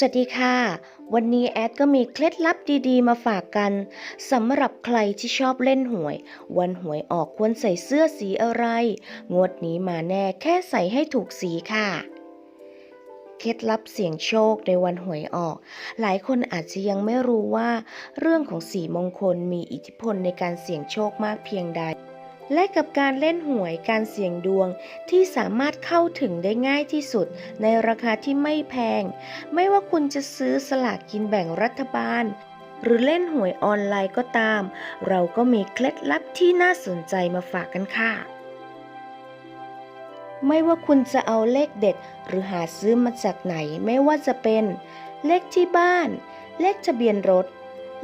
สวัสดีค่ะ วันนี้แอดก็มีเคล็ดลับดีๆ มาฝากกันสำหรับใครที่ชอบเล่นหวย วันหวยออกควรใส่เสื้อสีอะไร งวดนี้มาแน่แค่ใส่ให้ถูกสีค่ะ เคล็ดลับเสี่ยงโชคในวันหวยออก หลายคนอาจจะยังไม่รู้ว่า เรื่องของสีมงคลมีอิทธิพลในการเสี่ยงโชคมากเพียงใด และกับการเล่นหวยการเสี่ยงดวงที่สามารถเข้าถึงได้ง่ายที่สุดในราคาที่ไม่แพง ไม่ว่าคุณจะซื้อสลากกินแบ่งรัฐบาล หรือเล่นหวยออนไลน์ก็ตาม เราก็มีเคล็ดลับที่น่าสนใจมาฝากกันค่ะไม่ว่าคุณจะเอาเลขเด็ด หรือหาซื้อมาจากไหนไม่ว่าจะเป็น เลขที่บ้าน เลขทะเบียนรถ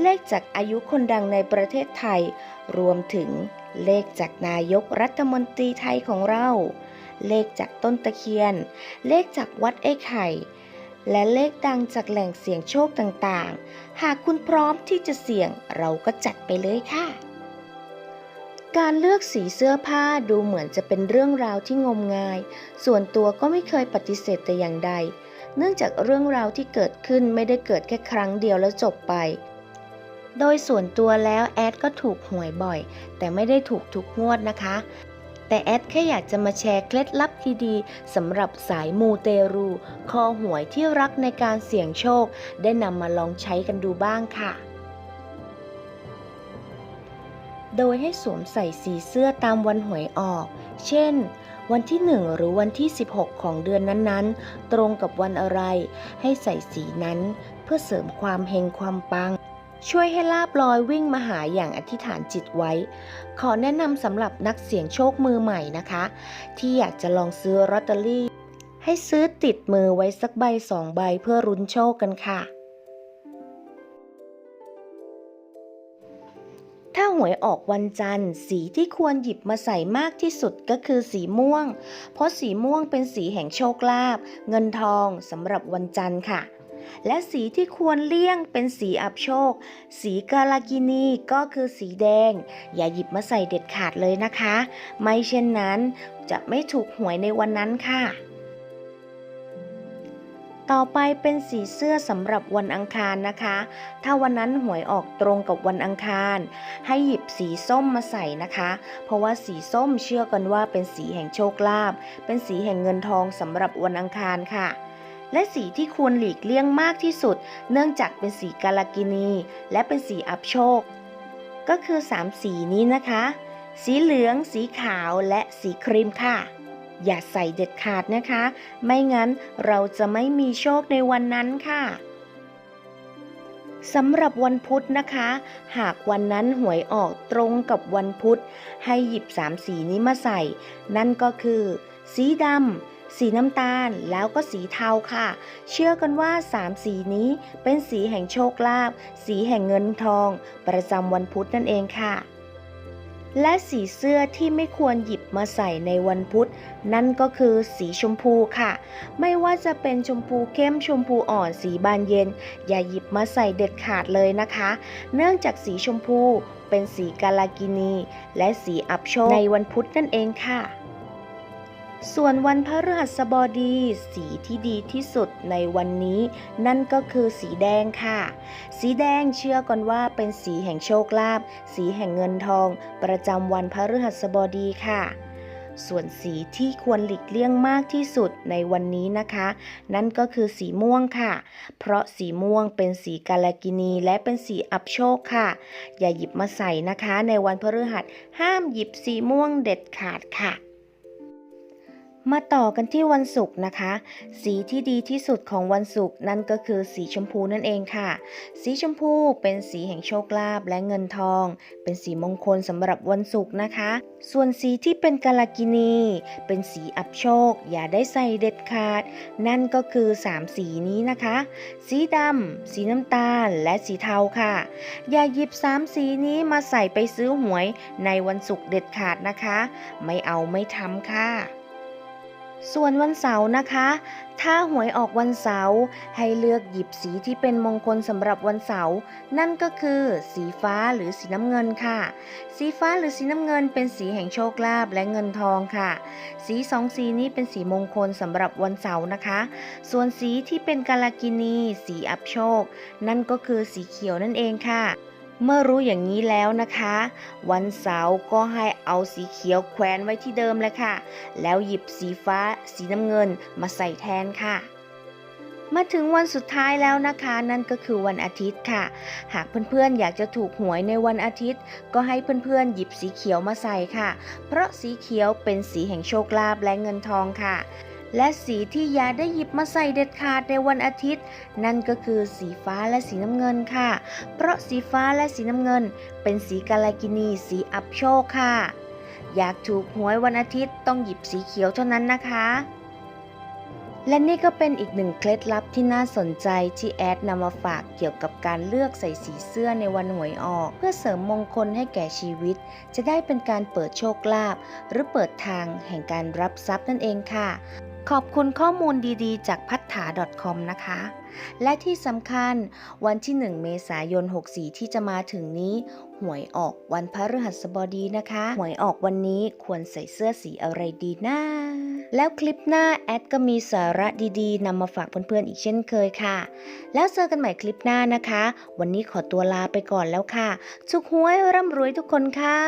เลขจากอายุคนดังในประเทศไทย รวมถึง เลขจากนายกรัฐมนตรีไทยของเรา เลขจากต้นตะเคียน เลขจากวัดไอ้ไข่ และเลขดังจากแหล่งเสียงโชคต่างๆ หากคุณพร้อมที่จะเสี่ยงเราก็จัดไปเลยค่ะ การเลือกสีเสื้อผ้าดูเหมือนจะเป็นเรื่องราวที่งมงาย ส่วนตัวก็ไม่เคยปฏิเสธแต่อย่างใด เนื่องจากเรื่องราวที่เกิดขึ้นไม่ได้เกิดแค่ครั้งเดียวแล้วจบไป โดยส่วนตัวแล้วแอดก็ถูกหวยบ่อย แต่ไม่ได้ถูกทุกงวดนะคะ แต่แอดแค่อยากจะมาแชร์เคล็ดลับดีๆสำหรับสายมูเตรู คอหวยที่รักในการเสี่ยงโชค ได้นำมาลองใช้กันดูบ้างค่ะโดยให้สวมใส่สีเสื้อตามวันหวยออก เช่น วันที่ 1 หรือวันที่ 16 ของเดือนนั้นๆ ตรงกับวันอะไร ให้ใส่สีนั้นเพื่อเสริมความเฮงความปัง ช่วยให้ลาบลอยวิ่งมาหาอย่างอธิษฐานจิตไว้ ขอแนะนำสำหรับนักเสี่ยงโชคมือใหม่นะคะ ที่อยากจะลองซื้อลอตเตอรี่ ให้ซื้อติดมือไว้สักใบสองใบเพื่อรุนโชคกันค่ะ ถ้าหวยออกวันจันทร์ สีที่ควรหยิบมาใส่มากที่สุดก็คือสีม่วง เพราะสีม่วงเป็นสีแห่งโชคลาภเงินทองสำหรับวันจันทร์ค่ะ และสีที่ควรเลี่ยงเป็นสีอับโชค สีกาลากินีก็คือสีแดง อย่าหยิบมาใส่เด็ดขาดเลยนะคะ ไม่เช่นนั้นจะไม่ถูกหวยในวันนั้นค่ะ ต่อไปเป็นสีเสื้อสำหรับวันอังคารนะคะ ถ้าวันนั้นหวยออกตรงกับวันอังคาร ให้หยิบสีส้มมาใส่นะคะ เพราะว่าสีส้มเชื่อกันว่าเป็นสีแห่งโชคลาภ เป็นสีแห่งเงินทองสำหรับวันอังคารค่ะ และสีที่ควรหลีกเลี่ยงมากที่สุด เนื่องจากเป็นสีกาลากินี และเป็นสีอับโชค ก็คือ 3 สีนี้นะคะ สีเหลือง สีขาวและสีครีมค่ะ อย่าใส่เด็ดขาดนะคะ ไม่งั้นเราจะไม่มีโชคในวันนั้นค่ะสำหรับวันพุธนะคะ หากวันนั้นหวยออกตรงกับวันพุธ ให้หยิบ3สีนี้มาใส่ นั่นก็คือ สีดำ สีน้ำตาลแล้วก็สีเทาค่ะ เชื่อกันว่า 3 สีนี้เป็นสีแห่งโชคลาภสีแห่งเงินทอง ประจำวันพุธนั่นเองค่ะ และสีเสื้อที่ไม่ควรหยิบมาใส่ในวันพุธ นั่นก็คือสีชมพูค่ะ ไม่ว่าจะเป็นชมพูเข้มชมพูอ่อนสีบานเย็น อย่าหยิบมาใส่เด็ดขาดเลยนะคะ เนื่องจากสีชมพูเป็นสีกาลากินี และสีอับโชคในวันพุธนั่นเองค่ะ ส่วนวันพฤหัสบดีสีที่ดีที่สุดในวันนี้ นั่นก็คือสีแดงค่ะ สีแดงเชื่อกันว่าเป็นสีแห่งโชคลาภสีแห่งเงินทอง ประจำวันพฤหัสบดีค่ะ ส่วนสีที่ควรหลีกเลี่ยงมากที่สุดในวันนี้นะคะ นั่นก็คือสีม่วงค่ะ เพราะสีม่วงเป็นสีกาลากินีและเป็นสีอับโชคค่ะ อย่าหยิบมาใส่นะคะ ในวันพฤหัสห้ามหยิบสีม่วงเด็ดขาดค่ะ มาต่อกันที่วันศุกร์นะคะ สีที่ดีที่สุดของวันศุกร์นั่นก็คือสีชมพูนั่นเองค่ะ สีชมพูเป็นสีแห่งโชคลาภและเงินทอง เป็นสีมงคลสำหรับวันศุกร์นะคะ ส่วนสีที่เป็นกาลากินี เป็นสีอับโชค อย่าได้ใส่เด็ดขาด นั่นก็คือ 3 สีนี้นะคะ สีดำสีน้ำตาลและสีเทาค่ะ อย่าหยิบ 3 สีนี้มาใส่ไปซื้อหวยในวันศุกร์เด็ดขาดนะคะ ไม่เอาไม่ทำค่ะ ส่วนวันเสาร์นะคะ ถ้าหวยออกวันเสาร์ให้เลือกหยิบสีที่เป็นมงคลสำหรับวันเสาร์นั่นก็คือ สีฟ้าหรือสีน้ำเงินค่ะ สีฟ้าหรือสีน้ำเงินเป็นสีแห่งโชคลาภและเงินทองค่ะ สีสองสีนี้เป็นสีมงคลสำหรับวันเสาร์นะคะ ส่วนสีที่เป็นกาลกินี สีอับโชค นั่นก็คือสีเขียวนั่นเองค่ะ เมื่อรู้อย่างนี้แล้วนะคะ วันเสาร์ก็ให้เอาสีเขียวแขวนไว้ที่เดิมเลยค่ะ แล้วหยิบสีฟ้าสีน้ำเงินมาใส่แทนค่ะมาถึงวันสุดท้ายแล้วนะคะ นั่นก็คือวันอาทิตย์ค่ะ หากเพื่อนๆอยากจะถูกหวยในวันอาทิตย์ ก็ให้เพื่อนๆหยิบสีเขียวมาใส่ค่ะ เพราะสีเขียวเป็นสีแห่งโชคลาภและเงินทองค่ะ และสีที่อย่าได้หยิบมาใส่เด็ดขาดในวันอาทิตย์ นั่นก็คือสีฟ้าและสีน้ำเงินค่ะ เพราะสีฟ้าและสีน้ำเงิน เป็นสีกาลากินีสีอับโชคค่ะ อยากถูกหวยวันอาทิตย์ต้องหยิบสีเขียวเท่านั้นนะคะและนี่ก็เป็นอีกหนึ่งเคล็ดลับที่น่าสนใจที่แอดนำมาฝากเกี่ยวกับการเลือกใส่สีเสื้อในวันหวยออก เพื่อเสริมมงคลให้แก่ชีวิต จะได้เป็นการเปิดโชคลาภหรือเปิดทางแห่งการรับทรัพย์นั่นเองค่ะ ขอบคุณข้อมูลดีๆ จากพัฒถา .com นะคะ และที่สำคัญวันที่ 1 เมษายน 64 ที่จะมาถึงนี้ หวยออกวันพฤหัสบดีนะคะ หวยออกวันนี้ควรใส่เสื้อสีอะไรดีนะแล้วคลิปหน้าแอดก็มีสาระดีๆนำมาฝากเพื่อนๆอีกเช่นเคยค่ะ แล้วเจอกันใหม่คลิปหน้านะคะ วันนี้ขอตัวลาไปก่อนแล้วค่ะสุขหวยร่ำรวยทุกคนค่ะ